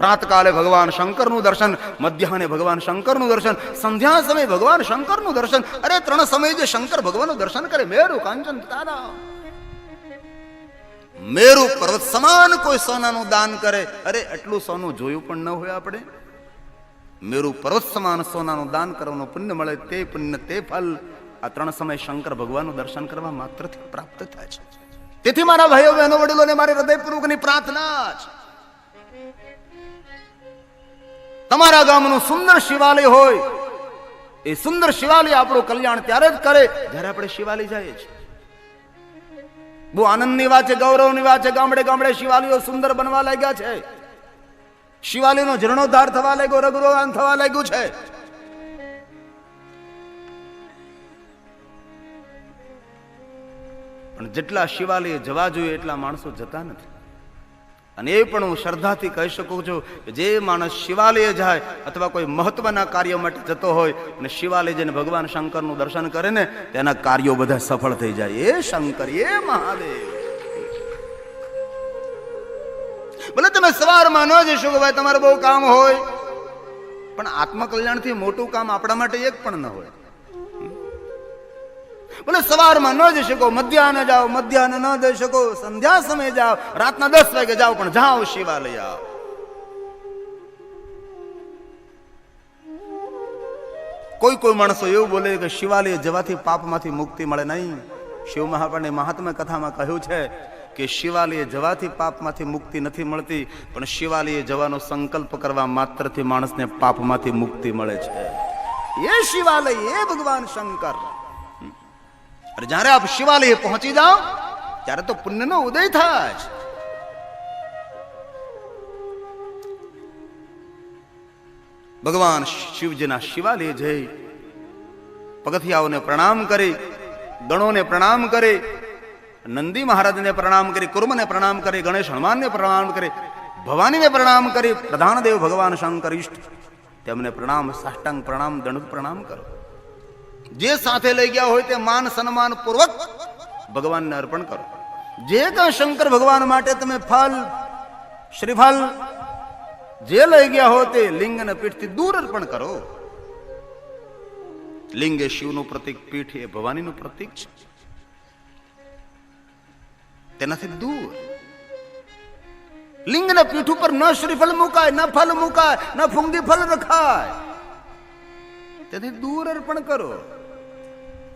પ્રાતકાલે ભગવાન શંકરનું દર્શન, મધ્યાહને ભગવાન શંકરનું દર્શન, સંધ્યા સમયે ભગવાન શંકરનું દર્શન. અરે, ત્રણ સમયે જે શંકર ભગવાનનું દર્શન કરે, મેરુ કાંચન તારા. મેરુ પર્વત સમાન કોઈ સોનાનું દાન કરે. અરે, એટલું સોનું જોયું પણ ન હોય આપણે. મેરુ પર્વત સમાન સોનાનું દાન કરવાનું પુણ્ય મળે, તે પુણ્ય, તે ફલ. આ ત્રણ સમય શંકર ભગવાનનું દર્શન કરવા માત્રથી પ્રાપ્ત થાય છે. તેથી મારા ભાઈઓ, બહેનો, વડીલોને મારી હૃદયપૂર્વકની પ્રાર્થના છે. તમારા ગામનું સુંદર શિવાલય હોય, એ સુંદર શિવાલય આપણું કલ્યાણ ત્યારે જ કરે જ્યારે આપણે શિવાલય જઈએ છીએ. બહુ આનંદની વાત છે, ગૌરવની વાત છે, ગામડે ગામડે શિવાલયો સુંદર બનવા લાગ્યા છે. શિવાલયનો જીર્ણોદ્ધાર થવા લાગ્યો, રગરોગાન થવા લાગ્યું છે. પણ જેટલા શિવાલય જવા જોઈએ એટલા માણસો જતા નથી. અને એ પણ હું શ્રદ્ધાથી કહી શકું છું કે જે માણસ શિવાલય જાય અથવા કોઈ મહત્વના કાર્ય માટે જતો હોય અને શિવાલય જઈને ભગવાન શંકરનું દર્શન કરે ને, તેના કાર્યો બધા સફળ થઈ જાય. એ શંકર, એ મહાદેવ. ભલે તમે સવારમાં ન જશો કે ભાઈ, તમારે બહુ કામ હોય, પણ આત્મકલ્યાણથી મોટું કામ આપણા માટે એક પણ ન હોય. ભલે સવારમાં ન જઈ શકો, મધ્યાહન જાઓ, મધ્યાહન ન જઈ શકો, સંધ્યા સમયે જાઓ, રાતના દસ વાગે જાઓ, પણ જાઓ શિવાલય. આવો કોઈ કોઈ માણસો એવું બોલે કે શિવાલય જવાથી પાપમાંથી મુક્તિ મળે નહીં. શિવ મહાપ્રાણે મહાત્મા કથામાં કહ્યું છે કે શિવાલય જવાથી પાપમાંથી મુક્તિ નથી મળતી, પણ શિવાલય જવાનો સંકલ્પ કરવા માત્રથી માણસને પાપમાંથી મુક્તિ મળે છે. એ શિવાલય, એ ભગવાન શંકર. અને જ્યારે આપ શિવાલય પહોંચી જાઓ, ત્યારે તો પુણ્યનો ઉદય થાય ભગવાન શિવજીના શિવાલય જઈ, પગથિયાઓને પ્રણામ કરી ગણોને પ્રણામ કરી, નંદી મહારાજને પ્રણામ કરી, કુર્મને પ્રણામ કરી, ગણેશ હનુમાનને પ્રણામ કરી, ભવાનીને પ્રણામ કરી, પ્રધાનદેવ ભગવાન શંકર ઈષ્ટ, તેમને પ્રણામ સાષ્ટાંગ પ્રણામ દંડ પ્રણામ કરો. જે સાથે લઈ ગયા હોય તે માન સન્માન પૂર્વક ભગવાનને અર્પણ કરો. જે કાં શંકર ભગવાન માટે તમે ફલ શ્રીફલ જે લઈ ગયા હો તે લિંગને પીઠથી દૂર અર્પણ કરો. લિંગ એ શિવનું પ્રતીક, પીઠ એ ભવાનીનું પ્રતીક છે. તેનાથી દૂર. લિંગના પીઠ ઉપર ન શ્રીફળ મુકાય, ન ફલ મુકાય, ન ફૂંગી ફલ રખાય. તેથી દૂર અર્પણ કરો.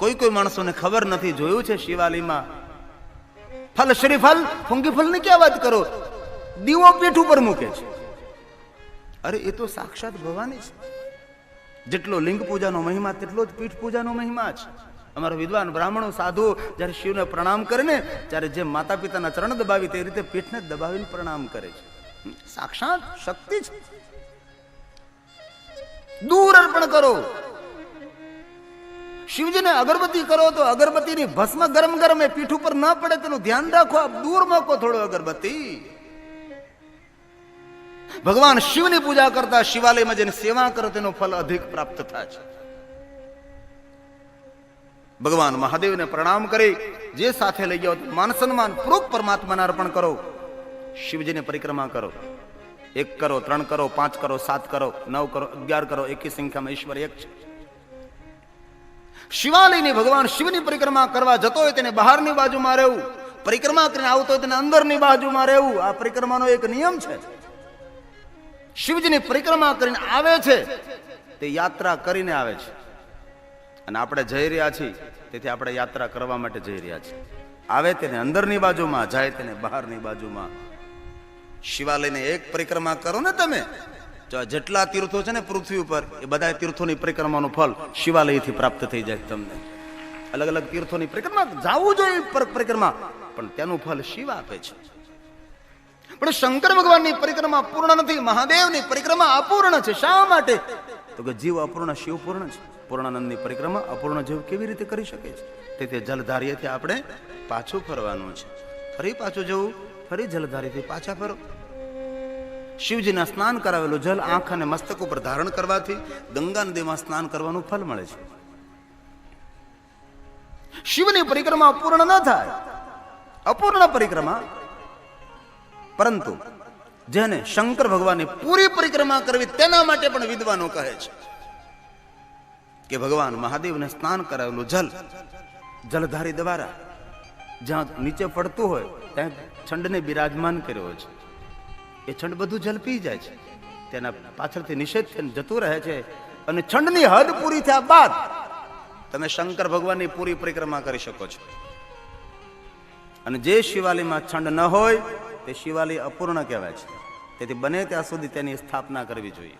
કોઈ કોઈ માણસોને ખબર નથી. જોયું છે શિવાલીમાં? ફલ શ્રીફળ ફૂંગી ફલની ક્યાં વાત કરો? દીવો પીઠ ઉપર મૂકે છે. અરે, એ તો સાક્ષાત ભવાની છે. જેટલો લિંગ પૂજાનો મહિમા, તેટલો જ પીઠ પૂજાનો મહિમા છે. અમારા વિદ્વાન બ્રાહ્મણો સાધુ જ્યારે શિવને પ્રણામ કરે ને, ત્યારે જે માતા પિતાના ચરણ દબાવી તે રીતે પીઠને દબાવીને પ્રણામ કરે છે. સાક્ષાત શક્તિ છે. દૂર અર્પણ કરો. શિવજીને અગરબત્તી કરો તો અગરબત્તીની ભસ્મ ગરમ ગરમ એ પીઠ ઉપર ન પડે તેનું ધ્યાન રાખો. આપ દૂર મૂકો થોડો અગરબત્તી. ભગવાન શિવની પૂજા કરતા શિવાલયમાં જેને સેવા કરો તેનો ફલ અધિક પ્રાપ્ત થાય છે. ભગવાન મહાદેવને પ્રણામ કરી. જે સાથે લઈ ગયો માન સન્માન પૂર્વક પરમાત્માને અર્પણ કરો. શિવજીની પરિક્રમા કરો. એક કરો, ત્રણ કરો, પાંચ કરો, સાત કરો, નવ કરો, અગિયાર કરો. એકી સંખ્યામાં ઈશ્વર એક છે. શિવાલયની ભગવાન શિવની પરિક્રમા કરવા જતો હોય તેને બહારની બાજુમાં રહેવું. પરિક્રમા કરીને આવતો હોય તેને અંદરની બાજુમાં રહેવું. આ પરિક્રમાનો એક નિયમ છે. શિવજીની પરિક્રમા કરીને આવે છે, તે યાત્રા કરીને આવે છે. અને આપણે જઈ રહ્યા છીએ, તેથી આપણે યાત્રા કરવા માટે જઈ રહ્યા છીએ. આવે તેને અંદરની બાજુમાં, જાય તેને બહારની બાજુમાં. શિવાલયને એક પરિક્રમા કરો ને તમે. જેટલા તીર્થો છે ને પૃથ્વી ઉપર, એ બધા તીર્થોની પરિક્રમાનું ફળ શિવાલયથી પ્રાપ્ત થઈ જાય તમને. અલગ અલગ તીર્થોની પરિક્રમા, જવું જોઈએ પર- પરિક્રમા, પણ તેનું ફળ શિવ આપે છે. પણ શંકર ભગવાનની પરિક્રમા પૂર્ણ નથી, મહાદેવની પરિક્રમા અપૂર્ણ છે, શા માટે? તો કે જીવ અપૂર્ણ, શિવ પૂર્ણ છે. પૂર્ણાનંદની પરિક્રમા અપૂર્ણ જીવ કેવી રીતે કરી શકે છે? તેથી જલધારીએથી આપણે પાછું ફરવાનું છે. ફરી પાછું જવું, ફરી જલધારીથી પાછા ફરો. શિવજીના સ્નાન કરાવેલું જલ આંખ અને મસ્તક ઉપર ધારણ કરવાથી ગંગા નદીમાં સ્નાન કરવાનું ફલ મળે છે. શિવની પરિક્રમા અપૂર્ણ ન થાય. અપૂર્ણ પરિક્રમા. પરંતુ જેને શંકર ભગવાનની પૂરી પરિક્રમા કરવી તેના માટે પણ વિદ્વાનો કહે છે કે ભગવાન મહાદેવને સ્નાન કરાવેલું જલ જલધારી દ્વારા જ્યાં નીચે પડતું હોય ત્યાં છંડને બિરાજમાન કર્યો છે. એ છંડ બધું ઝલપી જાય છે. તેના પાછળથી નિષેધ થઈને જતું રહે છે. અને છંડની હદ પૂરી થયા બાદ તમે શંકર ભગવાનની પૂરી પરિક્રમા કરી શકો છો. અને જે શિવાલીમાં છંડ ન હોય, તે શિવાલી અપૂર્ણ કહેવાય છે. તેથી બને ત્યાં સુધી તેની સ્થાપના કરવી જોઈએ.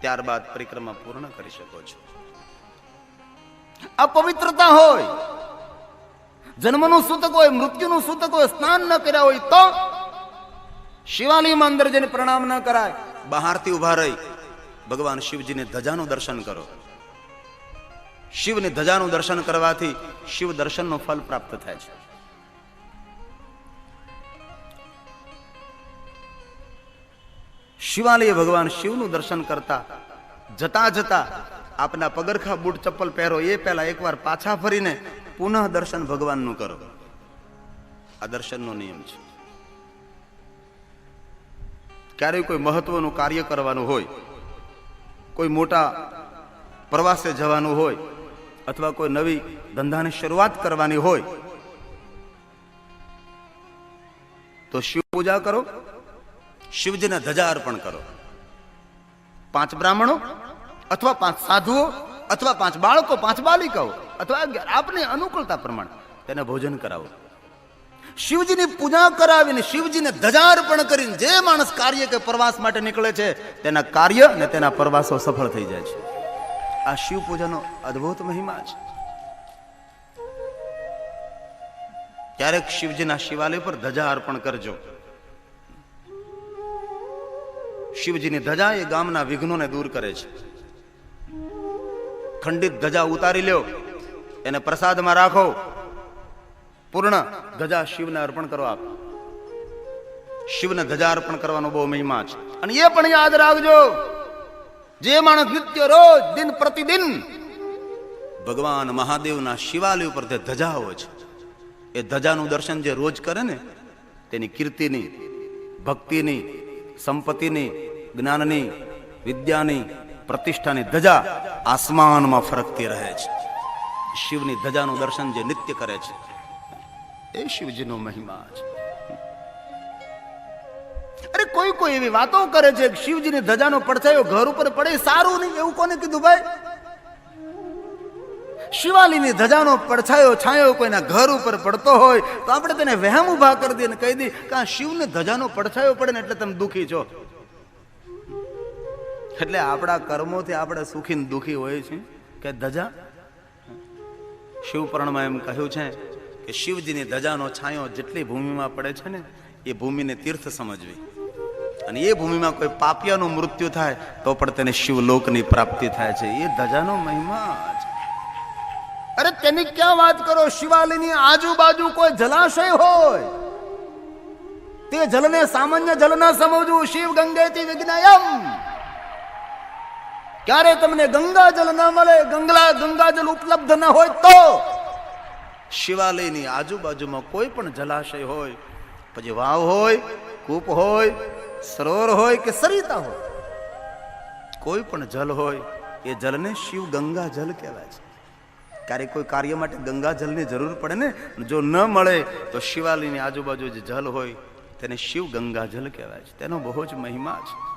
ત્યારબાદ પરિક્રમા પૂર્ણ કરી શકો છો. આ પવિત્રતા હોય, જન્મનું સૂતક હોય, મૃત્યુનું સૂતક હોય, સ્નાન ન કર્યા હોય તો શિવાલયમાં અંદર જઈને પ્રણામ ન કરાય. બહારથી ઊભા રહી. ભગવાન શિવજીને ધજાનું દર્શન કરો. શિવની ધજાનું દર્શન કરવાથી શિવ દર્શનનો ફલ પ્રાપ્ત થાય છે. શિવાલય ભગવાન શિવનું દર્શન કરતા જતા જતા આપના પગરખા બૂટ ચપ્પલ પહેરો, એ પહેલા એકવાર પાછા ફરીને પુનઃ દર્શન ભગવાનનું કરો. આ દર્શનનો નિયમ છે. ક્યારેય કોઈ મહત્વનું કાર્ય કરવાનું હોય, કોઈ મોટા પ્રવાસે જવાનું હોય, અથવા કોઈ નવી ધંધાની શરૂઆત કરવાની હોય, તો શિવ પૂજા કરો, શિવજીને ધજા અર્પણ કરો. પાંચ બ્રાહ્મણો અથવા પાંચ સાધુઓ અથવા પાંચ બાળકો, પાંચ બાલિકાઓ, અથવા આપની અનુકૂળતા પ્રમાણે તેને ભોજન કરાવો. શિવજીની પૂજા કરાવીને શિવજીને ધજા અર્પણ કરીને જે માણસ કાર્ય કે પ્રવાસ માટે નીકળે છે, તેના કાર્ય અને તેના પ્રવાસો સફળ થઈ જાય છે. આ શિવ પૂજાનો અદ્ભુત મહિમા છે. ક્યારેક શિવજીના શિવાલય પર ધજા અર્પણ કરજો. શિવજીની ધજા એ ગામના વિઘ્નોને દૂર કરે છે. ખંડિત ધજા ઉતારી લ્યો, એને પ્રસાદમાં રાખો પૂર્ણ ધજા શિવને અર્પણ કરો આપ. શિવને ગજા અર્પણ કરવાનો બહુ મહિમા છે. અને એ પણ યાદ રાખજો, જે માણસ નિત્ય રોજ દિન પ્રતિદિન ભગવાન મહાદેવના શિવાલય ઉપર જે ધજાઓ છે. એ ધજાનું દર્શન જે રોજ કરે ને, તેની કીર્તિની, ભક્તિની, સંપત્તિની, જ્ઞાનની, વિદ્યાની, પ્રતિષ્ઠાની ધજા આસમાનમાં ફરકતી રહે છે. શિવની ધજાનું દર્શન જે નિત્ય કરે છે. એ શિવજીનો મહિમા છે. અરે કોઈ કોઈ એવી વાતો કરે છે, શિવજીની ધજાનો પડછાયો ઘર ઉપર પડે, સારું નહીં, એવું કોને કીધું ભાઈ? શિવાલીની ધજાનો પડછાયો, છાયો કોઈના ઘર ઉપર પડતો હોય, તો આપણે તેને વહેમ ઊભા કરી દઈએ કહી દઈએ કે આ શિવને ધજાનો પડછાયો પડે ને એટલે તમે દુઃખી છો. એટલે આપણા કર્મોથી આપણે સુખી દુખી હોય છે કે ધજા? શિવપુરાણમાં એમ કહ્યું છે કે શિવજીની ધજાનો છાંયો જેટલી ભૂમિમાં પડે છે ને, એ ભૂમિને તીર્થ સમજવી. અને એ ભૂમિમાં કોઈ પાપિયાનું મૃત્યુ થાય, તો પણ તેને શિવલોકની પ્રાપ્તિ થાય છે. એ ધજાનો મહિમા છે અરે તેની ક્યાં વાત કરો? શિવાલયની આજુબાજુ કોઈ જલાશય હોય? તે જલને સામાન્ય જલ ના સમજવું, શિવ ગંગેતી વિજ્ઞાયમ. ક્યારે તમને ગંગા જલ ન મળે? ગંગલા ગંગા ઉપલબ્ધ ન હોય તો? શિવાલયની આજુબાજુમાં કોઈ પણ જલાશય હોય, પછી વાવ હોય, કૂપ હોય, સરોવર હોય કે સરિતા હોય, કોઈ પણ જલ હોય, એ જલને શિવ ગંગા જલ કહેવાય છે. ક્યારેક કોઈ કાર્ય માટે ગંગા જલની જરૂર પડે ને જો ન મળે તો શિવાલયની આજુબાજુ જે જલ હોય, તેને શિવ ગંગા જલ કહેવાય છે. તેનો બહુ જ મહિમા છે.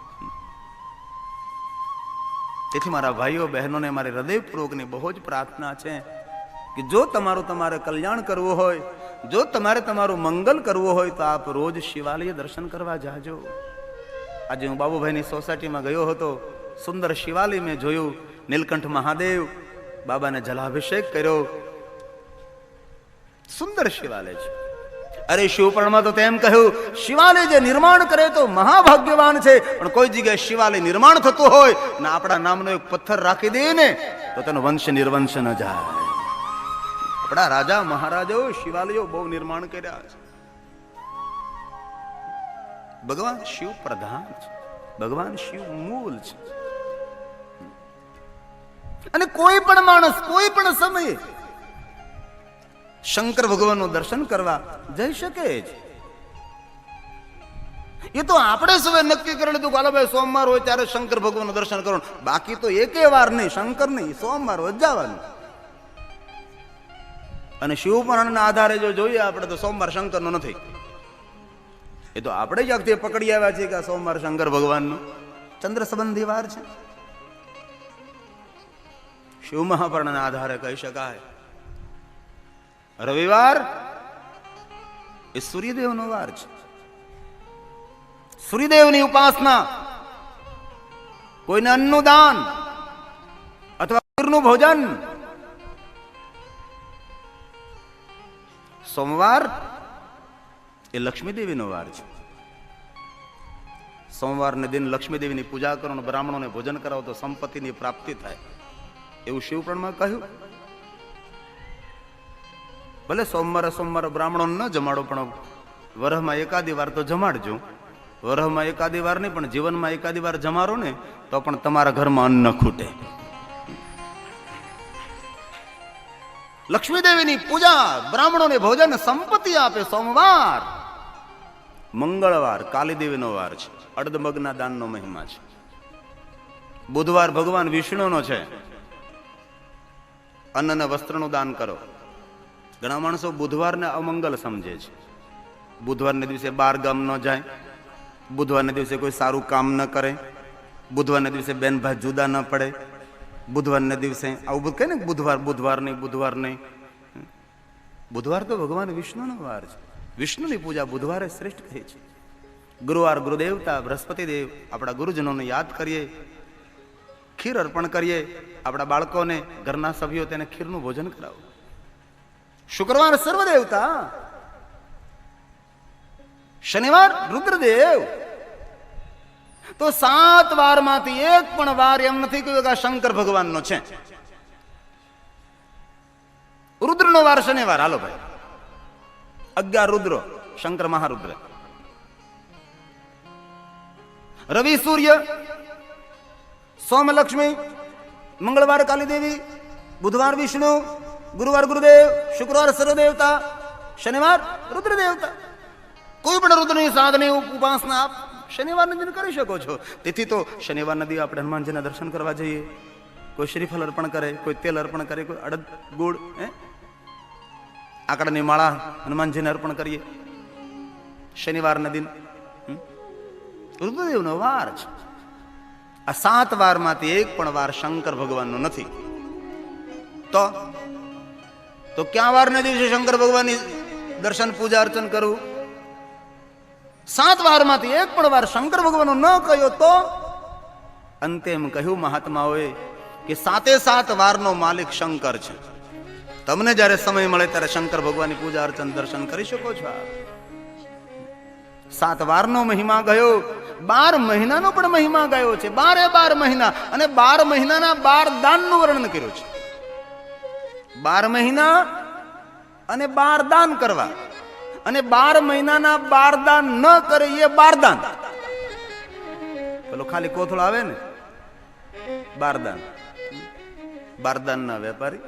તેથી મારા ભાઈઓ, બહેનોને, મારી હૃદયપૂર્વકની બહુ જ પ્રાર્થના છે કે જો તમારું તમારે કલ્યાણ કરવું હોય, જો તમારે તમારું મંગલ કરવું હોય, તો આપ રોજ શિવાલય દર્શન કરવા જાજો. આજે હું બાબુભાઈની સોસાયટીમાં ગયો હતો, સુંદર શિવાલય મેં જોયું, નીલકંઠ મહાદેવ બાબાને જલાભિષેક કર્યો. સુંદર શિવાલય છે. અરે શિવપર્ણમાં તો તેમ કહ્યું, શિવાલય જે નિર્માણ કરે તો મહાભાગ્યવાન છે, પણ કોઈ જગ્યાએ શિવાલય નિર્માણ થતું હોય, ને આપણા નામનો એક પથ્થર રાખી દઈએ ને, તો તેનો વંશ નિર્વંશ ન જાય. આપણા રાજા મહારાજાઓ શિવાલયો બહુ નિર્માણ કર્યા છે. ભગવાન શિવ પ્રધાન છે. ભગવાન શિવ મૂળ છે. અને કોઈ પણ માણસ, કોઈ પણ સમયે શંકર ભગવાનનું દર્શન કરવા જઈ શકે છે. એ તો આપણે સવે નક્કી કરી લીધું કે સોમવાર હોય ત્યારે શંકર ભગવાનનું દર્શન કરવાનું બાકી તો એકે વાર નહીં શંકર નહીં સોમવાર હોય જવાનું અને શિવ પુરાણના આધારે જો જોઈએ આપણે તો સોમવાર શંકરનો નથી. એ તો આપણે જ વખતે પકડી આવ્યા છીએ કે આ સોમવાર શંકર ભગવાનનો. ચંદ્ર સંબંધી વાર છે. શિવ મહાપર્ણના આધારે કહી શકાય. રવિવાર એ સૂર્યદેવનો વાર છે. સૂર્યદેવની ઉપાસના કોઈને અન્નનું દાન અથવા ભોજન સોમવાર એ લક્ષ્મીદેવીનો વાર છે. સોમવારને દિન લક્ષ્મીદેવીની પૂજા કરો અને બ્રાહ્મણોને ભોજન કરાવો તો સંપત્તિની પ્રાપ્તિ થાય. એવું શિવપુરાણમાં કહ્યું. ભલે સોમવારે સોમવારે બ્રાહ્મણોને ન જમાડો, પણ વરહમાં એકાદી વાર તો જમાડજો. વરહમાં એકાદી વાર નહીં, પણ જીવનમાં એકાદી વાર જમારો ને, તો પણ તમારા ઘરમાં અન્ન ખૂટે. લક્ષ્મી દેવીની પૂજા બ્રાહ્મણોને ભોજન સંપત્તિ આપે સોમવાર. મંગળવાર કાલીદેવીનો વાર છે. અડધમગના દાનનો મહિમા છે. બુધવાર ભગવાન વિષ્ણુનો છે. અન્ન અને વસ્ત્રનું દાન કરો. ઘણા માણસો બુધવારને અમંગલ સમજે છે. બુધવારને દિવસે બાર ગામ ન જાય. બુધવારને દિવસે કોઈ સારું કામ ન કરે. બુધવારને દિવસે બેન ભાઈ જુદા ન પડે. બુધવારને દિવસે આવું બધું કહે ને બુધવાર બુધવાર નહીં બુધવાર નહીં. બુધવાર તો ભગવાન વિષ્ણુનો વાર છે. વિષ્ણુની પૂજા બુધવારે શ્રેષ્ઠ કહે છે. ગુરુવાર ગુરુદેવતા, બૃહસ્પતિ દેવ, આપણા ગુરુજનોને યાદ કરીએ, ખીર અર્પણ કરીએ, આપણા બાળકોને, ઘરના સભ્યો તેને ખીરનું ભોજન કરાવો. શુક્રવાર સર્વદેવતા. શનિવાર રુદ્રદેવ. તો સાત વારમાંથી એક પણ વાર એમ નથી કહ્યું કે આ શંકર ભગવાનનો છે. રુદ્રનો વાર શનિવાર. હાલો ભાઈ. અગિયાર રુદ્રો, શંકર મહારુદ્ર. રવિ સૂર્ય, સોમલક્ષ્મી, મંગળવાર કાલીદેવી, બુધવાર વિષ્ણુ, ગુરુવાર ગુરુદેવ, શુક્રવાર સર્વદેવતા, શનિવાર રુદ્ર દેવતા કોઈ પણ રુદ્રની સાધની ઉપાસના આપ શનિવારના દિન કરી શકો છો. તેથી તો શનિવારના દિવસે આપણે હનુમાનજીના દર્શન કરવા જઈએ. કોઈ શ્રીફળ અર્પણ કરે, કોઈ તેલ અર્પણ કરે, કોઈ અડદ ગુડ હે? આકડાની માળા હનુમાનજીને અર્પણ કરીએ. શનિવારના દિન? રુદ્રદેવનો વાર છે. આ સાત વારમાંથી એક પણ વાર શંકર ભગવાનનો નથી. તો? તો ક્યાં વારના દિવસે શંકર ભગવાનની દર્શન, પૂજા, અર્ચન કરવું સાત વારમાંથી એક પણ વાર શંકર ભગવાનનો ન કહ્યો તો? અંતે એમ કહ્યું મહાત્માઓએ કે સાતે સાત વારનો માલિક શંકર છે. તમને જ્યારે સમય મળે ત્યારે શંકર ભગવાનની પૂજા અર્ચન દર્શન કરી શકો છો સાત વારનો મહિમા ગયો, બાર મહિનાનો પણ મહિમા ગયો છે. બારે બાર મહિના અને બાર મહિનાના બાર દાનનું વર્ણન કર્યું છે. બાર મહિના અને બાર દાન કરવા. અને બાર મહિનાના બારદાન ન કરે એ બારદાન. પેલો ખાલી કોથળો આવે ને? બારદાન. બારદાનના વેપારી.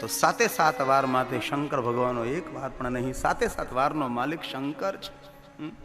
તો સાતે સાત વાર માટે શંકર ભગવાનનો એક વાર, પણ નહીં, સાતે સાત વારનો માલિક શંકર છે?